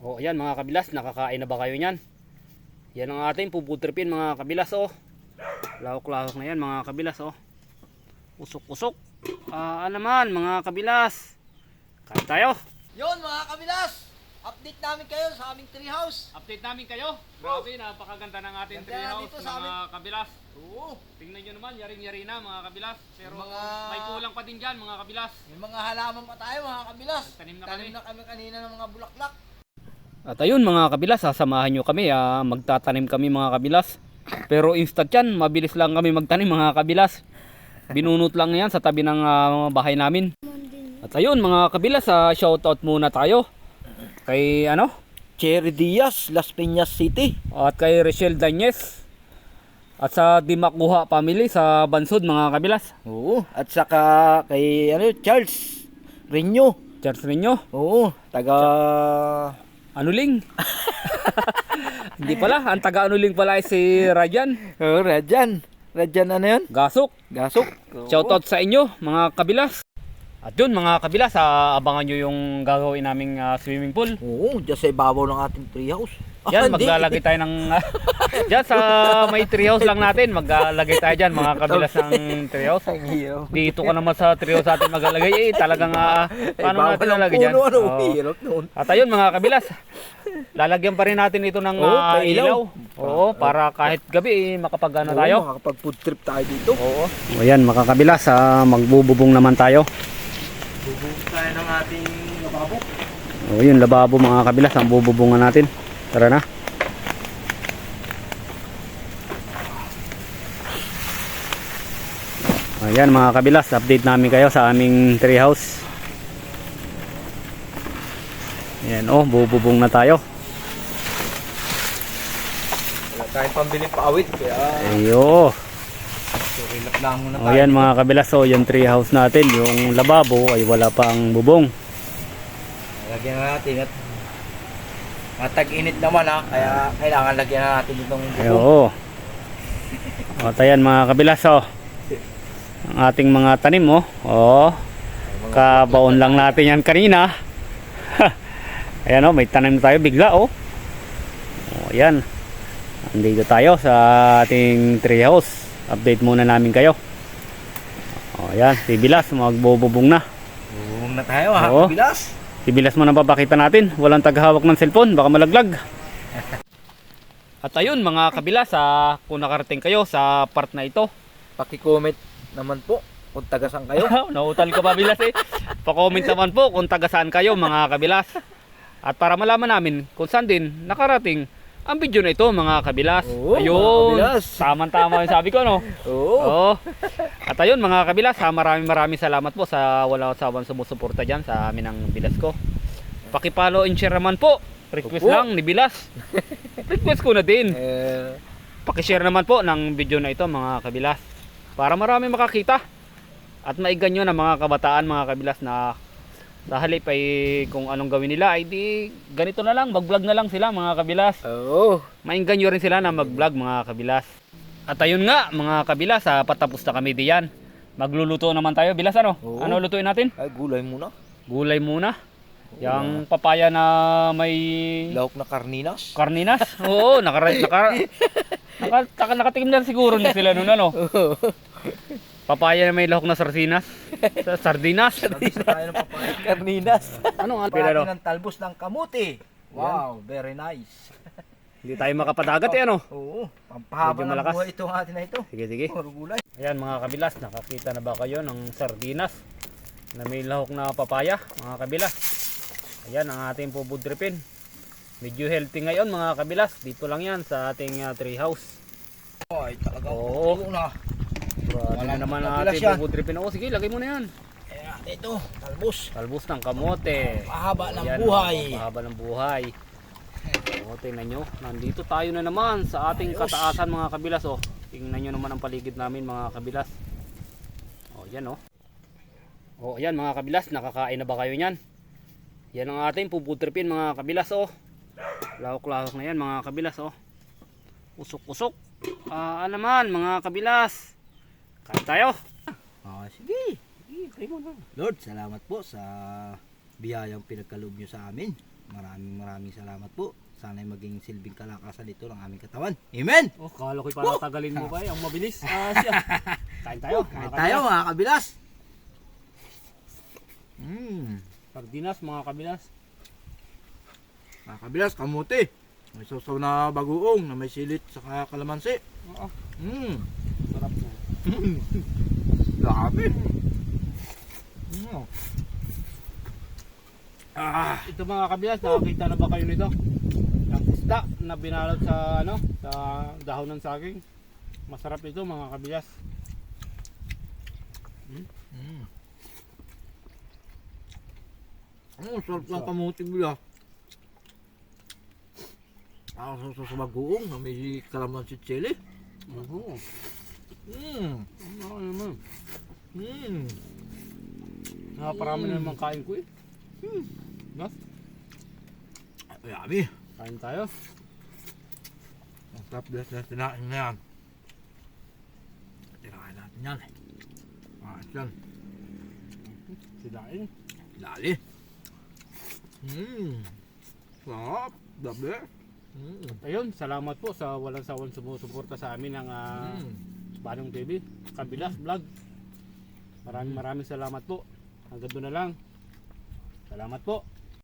O ayan mga kabilas, nakakain na ba kayo niyan? Yan ang ating puputripin mga kabilas oh. Lahok-lahok na yan mga kabilas oh. Usok-usok. Ah naman mga kabilas. Kain tayo. Yon mga kabilas! Update namin kayo sa aming treehouse. Update namin kayo. Grabe, napakaganda ng ating Ganda treehouse, dito sa mga kabilas. Oo. Tingnan nyo naman, yaring-yari na mga kabilas. Pero Yung mga- may kulang pa din dyan mga kabilas. May mga halaman pa tayo mga kabilas. Tanim na Tanim kami. na kami kanina ng mga bulaklak. At ayun mga kabilas, sasamahan nyo kami. Ah, magtatanim kami mga kabilas. Pero instant yan, mabilis lang kami magtanim mga kabilas. Binunot lang yan sa tabi ng ah, bahay namin. At ayun mga kabilas, ah, shoutout muna tayo. Kay ano? Cherry Diaz, Las Piñas City. At kay Rachel Danyes. At sa Dimakuha family sa Bansod mga kabilas. Oo. At saka kay ano, Charles Renyo. Cheers ninyo. Oo. Taga... Anuling. Hindi pala, ang taga anuling pala ay si Rajan. Oh, Rajan. Rajan ano yan? Gasok. Gasok. Shoutout sa inyo mga kabilas. At yun mga kabilas, ah, abangan nyo yung gagawin naming ah, swimming pool. Oo, dyan sa ibabaw ng ating treehouse. Yan, hindi. maglalagay tayo ng... Diyan sa may treehouse lang natin, maglalagay tayo dyan mga kabilas ng treehouse. Dito ka naman sa treehouse natin maglalagay. Eh, talagang ah, paano Ibabaw natin lalagay dyan? Ano, Oo. noon. At ayun mga kabilas, lalagyan pa rin natin ito ng Oo, ah, may ilaw. ilaw. Oo, para kahit gabi eh, makapag ano tayo. makakapag food trip tayo dito. Oo. O yan, makakabilas, ah, magbububong naman tayo. Bubuk tayo ng ating lababo. O yun, lababo mga kabilas, ang bububungan natin. Tara na. Ayan mga kabilas, update namin kayo sa aming treehouse. Ayan oh, bububong na tayo. Wala tayong pambili pa awit, kaya Ayo. so, lang muna O yan mga kabilas, so yung treehouse natin, yung lababo ay wala pa ang bubong. Lagyan na natin at matag-init naman ha, kaya kailangan lagyan na natin itong Ay, bubong. Oo. O ayan mga kabilas, oh. Ang ating mga tanim, oh. Oh. Kabaon lang natin yan kanina. ayan, oh. May tanim tayo bigla, oh. O, ayan. Andito tayo sa ating treehouse. Update muna namin kayo. O, ayan. Si Bilas, magbububong na. Bubong na tayo ha, Oo. bilas. Si Bilas mo na papakita natin. Walang taghawak ng cellphone. Baka malaglag. At ayun mga kabilas, ah, kung nakarating kayo sa part na ito, Paki-comment naman po kung taga saan kayo. Nautal ka pa bilas eh. Pa-comment naman po kung taga saan kayo mga kabilas. At para malaman namin kung saan din nakarating ang video na ito mga kabilas. Oo, ayun. Tama-tama yung sabi ko no. Oo. Oo. At ayun mga kabilas, ha, maraming maraming salamat po sa wala sawang sumusuporta diyan sa amin ng bilas ko. Paki-follow and share naman po. Request Opo. lang ni Bilas. Request ko na din. Eh, Paki-share naman po ng video na ito mga kabilas para marami makakita at maiganyo ng mga kabataan mga kabilas na sa halip ay kung anong gawin nila ay di ganito na lang mag-vlog na lang sila mga kabilas Oo. mainganyo rin sila na mag-vlog mga kabilas at ayun nga mga kabilas ah, patapos na kami diyan magluluto naman tayo bilas ano Oo. ano lutuin natin Ay, gulay muna. gulay muna yung papaya na may Lahok na karninas. Karninas? Oo, naka, naka, naka, naka, nakatikim na siguro na sila nun ano. Papaya na may lahok na sardinas. Sa- Sardinas. Gusto tayo ng papaya. Karninas. ano nga Pati ng talbos ng kamuti. Wow, very nice. Hindi tayo makapadagat eh ano. Oo, pampahaba Medyo ng malakas. buhay itong atin na ito. Sige, sige. Puro gulay. Ayan mga kabilas, nakakita na ba kayo ng sardinas na may lahok na papaya mga kabilas? Ayan ang ating pubudripin. Medyo healthy ngayon mga kabilas. Dito lang yan sa ating uh, treehouse. Ay, talaga. Oo. Oo na. Grabe na naman na ang kabilas ating yan. pubudripin. Oo, sige, lagay mo na yan. Kaya ito, talbos. Talbos ng kamote. Pahaba ng Ayan, buhay. oh, Pahaba ng buhay. O, tingnan nyo. Nandito tayo na naman sa ating Ayos. kataasan mga kabilas. Oh. Tingnan nyo naman ang paligid namin mga kabilas. O, yan oh. O, ayan mga kabilas. Nakakain na ba kayo niyan? Yan ang ating puputripin mga kabilas. Oh. Lahok-lahok na yan mga kabilas. Oh. Usok-usok. Ah, naman mga kabilas. Kain tayo. Ah, sige. Sige, mo na. Lord, salamat po sa biyayang pinagkaloob nyo sa amin. Maraming maraming salamat po. Sana'y maging silbing kalakasan ito ng aming katawan. Amen! Oh, kala ko'y para tagalin mo ba? eh, Ang mabilis. Ah, siya. Kain tayo. Kain mga tayo kabilas. mga kabilas! Mmm. Sardinas, mga kabilas. Mga kabilas, kamuti. May sasaw na bagoong na may silit sa kalamansi. Oo, Mmm. sarap na. Mm. Ah, Ito mga kabilas, nakakita na ba kayo nito? Ang isda na binalot sa ano, sa dahon ng saging. Masarap ito mga kabilas. mm. Ano, sarap ng kamuti bila. Ako sa sa bagoong na may kalamansi chili. Oo. Mmm. Ano naman. Mmm. Nakaparami na naman kain ko eh. Hmm. Gas, Yummy. kain tayo. Ang sarap bless na sinain na yan. Tirahin natin yan. Ah, yan. Silain. Dali. Mmm. Sarap. Best. Mmm. Ayun, salamat po sa walang sawang sumusuporta sa amin ng uh, Mm. Banong TV, Kabilas Vlog. Maraming maraming salamat po. Hanggang doon na lang. Salamat po.